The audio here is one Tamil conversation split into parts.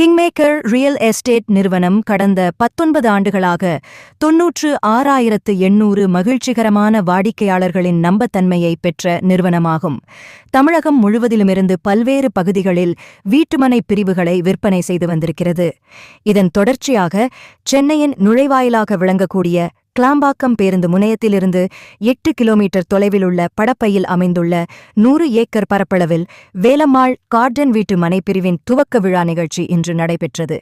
கிங்மேக்கர் ரியல் எஸ்டேட் நிறுவனம் கடந்த பத்தொன்பது ஆண்டுகளாக தொன்னூற்று ஆறாயிரத்து எண்ணூறு மகிழ்ச்சிகரமான வாடிக்கையாளர்களின் நம்பத்தன்மையை பெற்ற நிறுவனமாகும். தமிழகம் முழுவதிலுமிருந்து பல்வேறு பகுதிகளில் வீட்டுமனை பிரிவுகளை விற்பனை செய்து வந்திருக்கிறது. இதன் தொடர்ச்சியாக சென்னையின் நுழைவாயிலாக விளங்கக்கூடிய கிளாம்பாக்கம் பேருந்து முனையத்திலிருந்து எட்டு கிலோமீட்டர் தொலைவில் உள்ள படப்பையில் அமைந்துள்ள நூறு ஏக்கர் பரப்பளவில் வேலம்மாள் கார்டன் வீட்டு மனைப்பிரிவின் துவக்க விழா நிகழ்ச்சி இன்று நடைபெற்றது.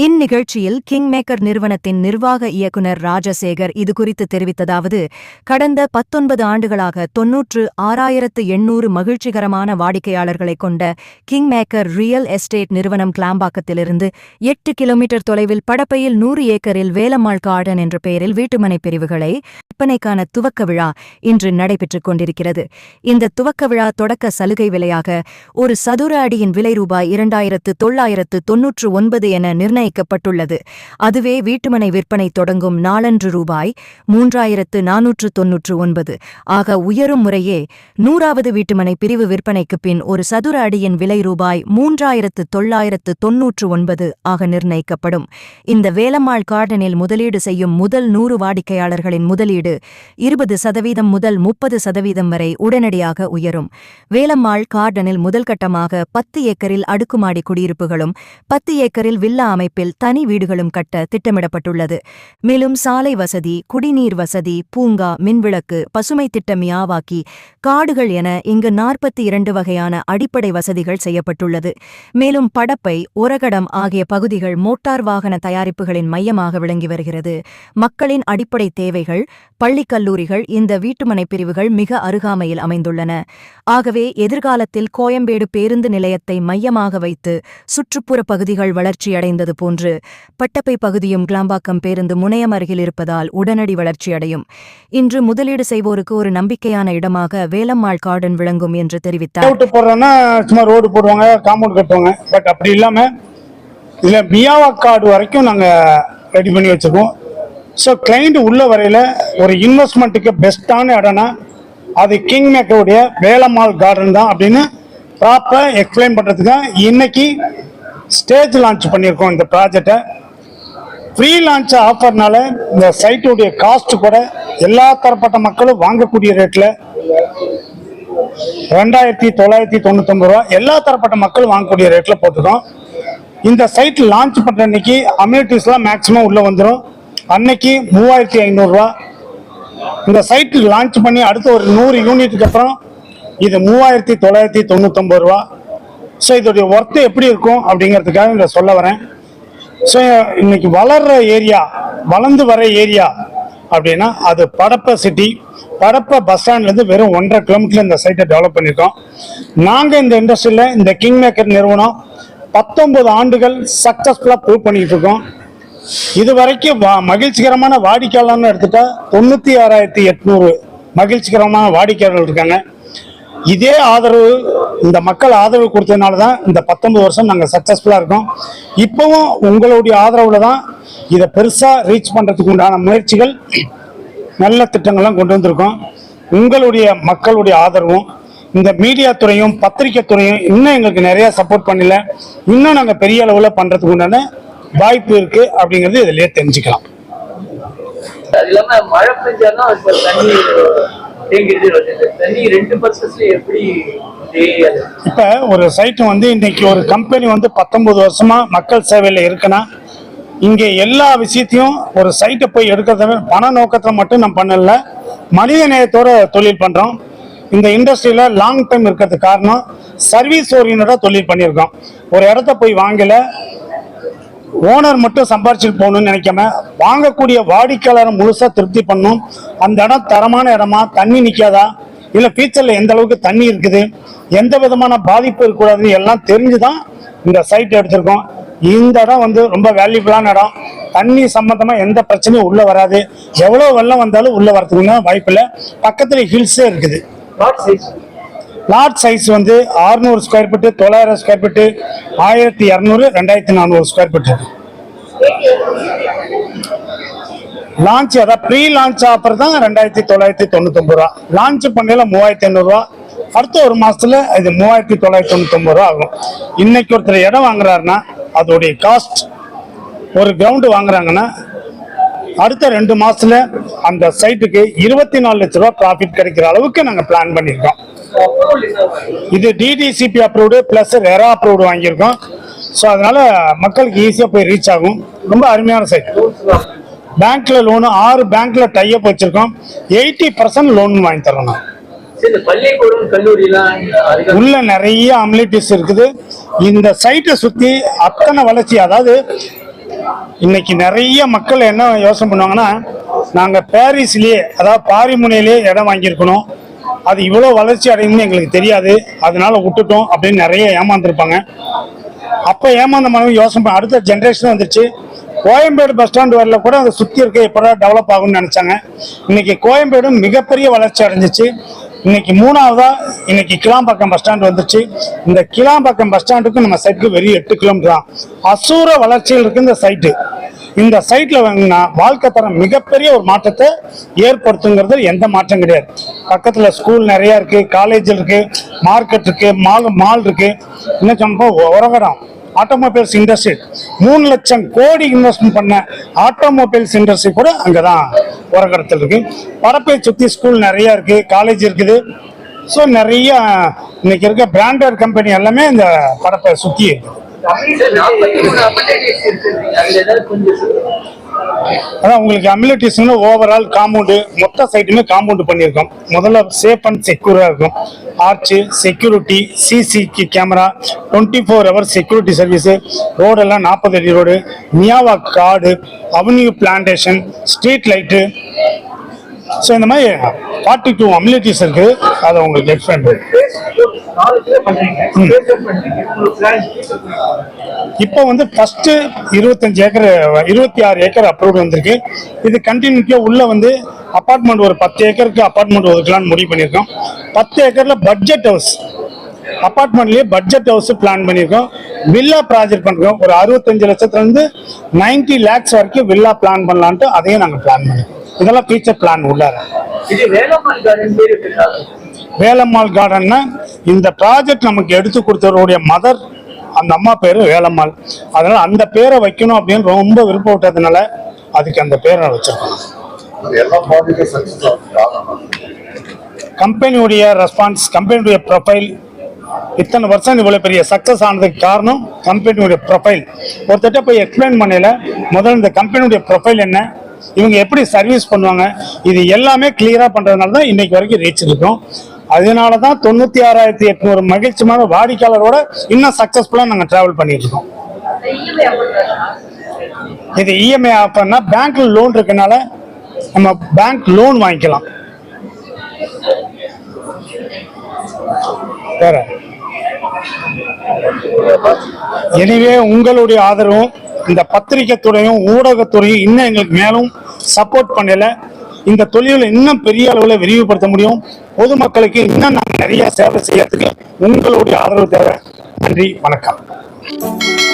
இந்நிகழ்ச்சியில் கிங்மேக்கர் நிறுவனத்தின் நிர்வாக இயக்குனர் ராஜசேகர் இதுகுறித்து தெரிவித்ததாவது கடந்த பத்தொன்பது ஆண்டுகளாக தொன்னூற்று ஆறாயிரத்து எண்ணூறு மகிழ்ச்சிகரமான வாடிக்கையாளர்களைக் கொண்ட கிங்மேக்கர் ரியல் எஸ்டேட் நிறுவனம் கிளாம்பாக்கத்திலிருந்து எட்டு கிலோமீட்டர் தொலைவில் படப்பையில் நூறு ஏக்கரில் வேலம்மாள் கார்டன் என்ற பெயரில் வீட்டுமனை பிரிவுகளை விற்பனைக்கான துவக்க விழா இன்று நடைபெற்றுக் கொண்டிருக்கிறது. இந்த துவக்க விழா தொடக்க சலுகை விலையாக ஒரு சதுர அடியின் விலை ரூபாய் இரண்டாயிரத்து தொள்ளாயிரத்து தொன்னூற்று ஒன்பது என நிர்ணயிக்கப்பட்டுள்ளது அதுவே வீட்டுமனை விற்பனை தொடங்கும் நாளன்று ரூபாய் மூன்றாயிரத்து நானூற்று தொன்னூற்று ஒன்பது. ஆக உயரும் முறையே நூறாவது வீட்டுமனை பிரிவு விற்பனைக்கு பின் ஒரு சதுர அடியின் விலை ரூபாய் மூன்றாயிரத்து தொள்ளாயிரத்து தொன்னூற்று ஒன்பது ஆக நிர்ணயிக்கப்படும். இந்த வேலம்மாள் கார்டனில் முதலீடு செய்யும் முதல் நூறு வாடிக்கையாளர்களின் முதலீடு இருபது சதவீதம் முதல் முப்பது சதவீதம் வரை உடனடியாக உயரும். வேலம்மாள் கார்டனில் முதல்கட்டமாக பத்து ஏக்கரில் அடுக்குமாடி குடியிருப்புகளும் பத்து ஏக்கரில் வில்லா அமைப்பு அமைப்பில் தனி வீடுகளும் கட்ட திட்டமிடப்பட்டுள்ளது. மேலும் சாலை வசதி குடிநீர் வசதி பூங்கா மின்விளக்கு பசுமை திட்டம் யாவாக்கி காடுகள் என இங்கு நாற்பத்தி இரண்டு வகையான அடிப்படை வசதிகள் செய்யப்பட்டுள்ளது. மேலும் படப்பை உரகடம் ஆகிய பகுதிகள் மோட்டார் வாகன தயாரிப்புகளின் மையமாக விளங்கி வருகிறது. மக்களின் அடிப்படை தேவைகள் பள்ளி கல்லூரிகள் இந்த வீட்டுமனை பிரிவுகள் மிக அருகாமையில் அமைந்துள்ளன. ஆகவே எதிர்காலத்தில் கோயம்பேடு பேருந்து நிலையத்தை மையமாக வைத்து சுற்றுப்புற பகுதிகள் வளர்ச்சியடைந்தது போன்று பட்டப்பை பகுதியும் கிளாம்பாக்கம் பேருந்து முனையம் அருகில் இருப்பதால் உடனடி வளர்ச்சியடையும் இன்று முதலீடு செய்வோருக்கு ஒரு நம்பிக்கையான இடமாக வேலம்மாள் கார்டன் விளங்கும் என்று தெரிவித்தார். அவுட்டு சும்மா ரோடு போடுவாங்க காம்பவுண்ட் கட்டுவாங்க. பட் அப்படி இல்லாம இதில் மியாவா கார்டு வரைக்கும் நாங்க ரெடி பண்ணி வச்சுருக்கோம். ஸோ கிளைண்ட் உள்ள வரையில ஒரு இன்வெஸ்ட்மெண்ட்டுக்கு பெஸ்ட்டான இடம்னா அது கிங் மேக்கருடைய வேலம்மாள் கார்டன் தான் அப்படின்னு ப்ராப்பராக எக்ஸ்பிளைன் பண்ணுறதுக்கு இன்னைக்கு ஸ்டேஜ் லான்ச் பண்ணியிருக்கோம் இந்த ப்ராஜெக்டை ஃப்ரீ லான்ச் ஆஃபர்னால இந்த சைட்டுடைய காஸ்ட் கூட எல்லா தரப்பட்ட மக்களும் வாங்கக்கூடிய ரேட்டில் ரெண்டாயிரத்தி தொள்ளாயிரத்தி தொண்ணூத்தொம்பது ரூபா எல்லா தரப்பட்ட மக்களும் வாங்கக்கூடிய ரேட்டில் போட்டுருக்கோம். இந்த சைட் லான்ச் பண்ணுற அன்னைக்கு அம்யூனிட்டிஸ்லாம் மேக்ஸிமம் உள்ளே வந்துடும் அன்னைக்கு மூவாயிரத்தி ஐநூறுரூவா இந்த சைட் லான்ச் பண்ணி அடுத்த ஒரு நூறு யூனிட்டுக்கு அப்புறம் இது மூவாயிரத்தி தொள்ளாயிரத்தி தொண்ணூத்தொம்பது ரூபா. ஸோ இதோடைய ஒர்த்து எப்படி இருக்கும் அப்படிங்கிறதுக்காக இதை சொல்ல வரேன். ஸோ இன்னைக்கு வளர்ற ஏரியா வளர்ந்து வர ஏரியா அப்படின்னா அது படப்ப சிட்டி படப்ப பஸ் ஸ்டாண்ட்லேருந்து வெறும் ஒன்றரை கிலோமீட்டர் இந்த சைட்டை டெவலப் பண்ணியிருக்கோம். நாங்கள் இந்த இண்டஸ்ட்ரியில் இந்த கிங் மேக்கர் நிறுவனம் பத்தொன்பது ஆண்டுகள் சக்ஸஸ்ஃபுல்லாக ப்ரூவ் பண்ணிட்டு இருக்கோம். இது வரைக்கும் வா- மகிழ்ச்சிகரமான வாடிக்கையாளர்னு எடுத்துட்டா தொண்ணூற்றி ஆறாயிரத்தி எட்நூறு மகிழ்ச்சிகரமான வாடிக்கையாளர்கள் இருக்காங்க. இதே ஆதரவு இந்த மக்கள் ஆதரவு கொடுத்ததுனால தான் இந்த பத்தொன்பது வருஷம் நாங்கள் சக்ஸஸ்ஃபுல்லாக இருக்கோம். இப்போவும் உங்களுடைய ஆதரவில் தான் இதை பெருசாக ரீச் பண்ணுறதுக்கு உண்டான முயற்சிகள் நல்ல திட்டங்கள்லாம் கொண்டு வந்திருக்கோம். உங்களுடைய மக்களுடைய ஆதரவும் இந்த மீடியா துறையும் பத்திரிக்கை துறையும் இன்னும் எங்களுக்கு நிறையா சப்போர்ட் பண்ணல. இன்னும் நாங்கள் பெரிய அளவில் பண்ணுறதுக்கு உண்டான வாய்ப்பு இருக்குது அப்படிங்கிறது இதிலே தெரிஞ்சுக்கலாம். அது மழை பெஞ்சாலும் தண்ணி இப்போ ஒரு சைட்டு வந்து இன்னைக்கு ஒரு கம்பெனி வந்து பத்தொன்பது வருஷமா மக்கள் சேவையில் இருக்குன்னா இங்கே எல்லா விஷயத்தையும் ஒரு சைட்டை போய் எடுக்கிறத பண நோக்கத்தில் மட்டும் நம்ம பண்ணல. மனித நேயத்தோட தொழில் பண்ணுறோம் இந்த இண்டஸ்ட்ரியில் லாங் டைம் இருக்கிறதுக்கு காரணம் சர்வீஸ் ஓரியன்டாக தொழில் பண்ணியிருக்கோம். ஒரு இடத்த போய் வாங்கலை ஓனர் மட்டும் சம்பாரிச்சுட்டு போகணும்னு நினைக்காம வாங்கக்கூடிய வாடிக்கையாளரை முழுசாக திருப்தி பண்ணும். அந்த இடம் தரமான இடமா? தண்ணி நிற்காதா இல்லை ஃபியூச்சரில் எந்த அளவுக்கு தண்ணி இருக்குது? எந்த விதமான பாதிப்பு இருக்கக்கூடாதுன்னு எல்லாம் தெரிஞ்சு தான் இந்த சைட் எடுத்திருக்கோம். இந்த இடம் வந்து ரொம்ப வேல்யூபிளான இடம். தண்ணி சம்மந்தமாக எந்த பிரச்சனையும் உள்ளே வராது. எவ்வளோ வெள்ளம் வந்தாலும் உள்ளே வரதுக்குன்னா வாய்ப்பில்லை. பக்கத்தில் ஹில்ஸே இருக்குது. லாட் சைஸ் வந்து 600 ஸ்கொயர் ஃபீட்டு தொள்ளாயிரம் ஸ்கொயர் ஃபீட்டு ஆயிரத்தி இரநூறு ரெண்டாயிரத்தி நானூறு ஸ்கொயர் ஃபீட்டு லான்ச் அதான் ப்ரீ லான்ச் ஆஃபர் தான் ரெண்டாயிரத்தி தொள்ளாயிரத்தி தொண்ணூத்தொம்பது ரூபா. லான்ச் பண்ணல மூவாயிரத்தி ஐநூறுரூவா அடுத்த ஒரு மாசத்துல இது மூவாயிரத்தி தொள்ளாயிரத்தி தொண்ணூத்தொம்பது ரூபா ஆகும். இன்னைக்கு ஒருத்தர் இடம் வாங்குறாருன்னா அதோடைய காஸ்ட் ஒரு கிரவுண்டு வாங்குறாங்கன்னா அடுத்த ரெண்டு மாசத்துல அந்த சைட்டுக்கு இருபத்தி நாலு லட்ச ரூபா ப்ராஃபிட் கிடைக்கிற அளவுக்கு நாங்கள் பிளான் பண்ணியிருக்கோம். இது DTCP approved plus RERA approved வாங்கியிருக்கோம். ஸோ அதனால மக்களுக்கு ஈஸியாக போய் ரீச் ஆகும். ரொம்ப அருமையான சைட் பேங்க்ல லோனு ஆறு பேங்க்ல டைப் வச்சிருக்கோம். எயிட்டி பர்சன்ட் லோன் வாங்கி தரோம் நான் உள்ள நிறைய அமிலிட்டிஸ் இருக்குது. இந்த சைட்டை சுத்தி அத்தனை வளர்ச்சி அதாவது இன்னைக்கு நிறைய மக்கள் என்ன யோசனை பண்ணுவாங்கன்னா நாங்க பாரிஸ்லயே அதாவது பாரிமுனையிலேயே இடம் வாங்கியிருக்கணும். அது இவ்வளோ வளர்ச்சி அடையும்னு எங்களுக்கு தெரியாது. அதனால விட்டுட்டோம் அப்படின்னு நிறைய ஏமாந்துருப்பாங்க. அப்போ ஏமாந்த மாதிரி யோசனை பண்ண- அடுத்த ஜென்ரேஷன் வந்துருச்சு. கோயம்பேடு பஸ் ஸ்டாண்ட் வரல கூட அதை சுற்றி இருக்க எப்படா டெவலப் ஆகும்னு நினச்சாங்க. இன்னைக்கு கோயம்பேடும் மிகப்பெரிய வளர்ச்சி அடைஞ்சிச்சு. இன்னைக்கு மூணாவதா இன்னைக்கு கிளாம்பாக்கம் பஸ் ஸ்டாண்ட் வந்துச்சு இந்த கிளாம்பாக்கம் பஸ் ஸ்டாண்டுக்கு நம்ம சைட்டுக்கு வெறும் எட்டு கிலோமீட்டர் தான். அசூர வளர்ச்சியில் இருக்கு இந்த சைட்டு இந்த சைட்ல வாங்கினா வாழ்க்கை தரம் மிகப்பெரிய ஒரு மாற்றத்தை ஏற்படுத்துங்கிறது எந்த மாற்றம் கிடையாது. பக்கத்துல ஸ்கூல் நிறைய இருக்கு காலேஜ் இருக்கு மார்க்கெட் இருக்கு மால் மால் இருக்கு. இன்னும் சொன்னப்போ உரகடம் ஆட்டோமொபைல்ஸ் இண்டஸ்ட்ரி மூணு லட்சம் கோடி இன்வெஸ்ட்மெண்ட் பண்ண ஆட்டோமொபைல்ஸ் இண்டஸ்ட்ரி கூட அங்கதான் உரகடத்தில் இருக்கு. பரப்பை சுத்தி ஸ்கூல் நிறைய இருக்கு காலேஜ் இருக்குது. ஸோ நிறைய இன்னைக்கு இருக்க பிராண்டட் கம்பெனி எல்லாமே இந்த பரப்பை சுத்தி இருக்குது. அதான் உங்களுக்கு அம்யூனிட்டிஸ்னு ஓவரால் காம்பவுண்டு மொத்த சைட்டுமே காம்பவுண்ட் பண்ணியிருக்கோம். முதல்ல சேஃப் அண்ட் செக்யூராக இருக்கும். Arch security CC camera twenty four hour security service ரோடெல்லாம் நாற்பது அடி ரோடு மியாவா காடு avenue plantation street light so இந்த மாதிரி ஃபார்ட்டி டூ அம்யூனிட்டிஸ் இருக்குது அதை உங்களுக்கு எக்ஸ்பிளைன் பண்ணுறேன் இப்போ வந்து ஃபஸ்ட்டு இருபத்தஞ்சு ஏக்கர் இருபத்தி ஆறு ஏக்கர் அப்ரூவ் வந்திருக்கு. இது கண்டினியூட்டியாக உள்ள வந்து அபார்ட்மெண்ட் ஒரு பத்து ஏக்கருக்கு அப்பார்ட்மெண்ட் ஒதுக்கலாம்னு முடிவு பண்ணியிருக்கோம். பத்து ஏக்கரில் பட்ஜெட் ஹவுஸ் அப்பார்ட்மெண்ட்லேயே பட்ஜெட் ஹவுஸ் பிளான் பண்ணியிருக்கோம். வில்லா ப்ராஜெக்ட் பண்ணுறோம் ஒரு அறுபத்தஞ்சு லட்சத்துலேருந்து நைன்டி லேக்ஸ் வரைக்கும் வில்லா பிளான் பண்ணலான்ட்டு அதையும் நாங்கள் பிளான் பண்ணிருக்கோம் இதெல்லாம் ஃபியூச்சர் பிளான் உள்ளார இது வேலம்மாள் கார்டன்னா இந்த ப்ராஜெக்ட் நமக்கு எடுத்து கொடுத்தவருடைய மதர் அந்த அம்மா பேரு வேலம்மாள். அதனால அந்த பேரை வைக்கணும் அப்படின்னு ரொம்ப விருப்பப்பட்டதுனால அதுக்கு அந்த பேரை வச்சிருக்கோம் கம்பெனியுடைய ரெஸ்பான்ஸ் கம்பெனியுடைய ப்ரொஃபைல் இத்தனை வருஷம் இவ்வளவு பெரிய சக்சஸ் ஆனதுக்கு காரணம் கம்பெனியுடைய ப்ரொஃபைல் ஒருத்தட்ட போய் எக்ஸ்பிளைன் பண்ணல முதல்ல இந்த கம்பெனியுடைய ப்ரொஃபைல் என்ன? இவங்க எப்படி சர்வீஸ் பண்ணுவாங்க? இது எல்லாமே கிளியரா பண்றதுனால தான் இன்னைக்கு வரைக்கும் ரீச் இருக்கும். அதனால தான் தொண்ணூத்தி ஆறாயிரத்தி எட்நூறு மகிழ்ச்சியான வாடிக்கையாளரோட இன்னும் சக்சஸ்ஃபுல்லா நாங்க டிராவல் பண்ணிட்டு இருக்கோம். இது இஎம்ஐ ஆஃபர்னா பேங்க்ல லோன் இருக்கனால நம்ம பேங்க் லோன் வாங்கிக்கலாம். வேற? எனவே உங்களுடைய ஆதரவும் இந்த பத்திரிகை துறையும் ஊடகத்துறையும் இன்னும் எங்களுக்கு மேலும் சப்போர்ட் பண்ணல. இந்த தொழிலை இன்னும் பெரிய அளவில் விரிவுபடுத்த முடியும். பொதுமக்களுக்கு இன்னும் நாங்கள் நிறைய சேவை செய்யறதுக்கு உங்களுடைய ஆதரவு தேவை. நன்றி வணக்கம்.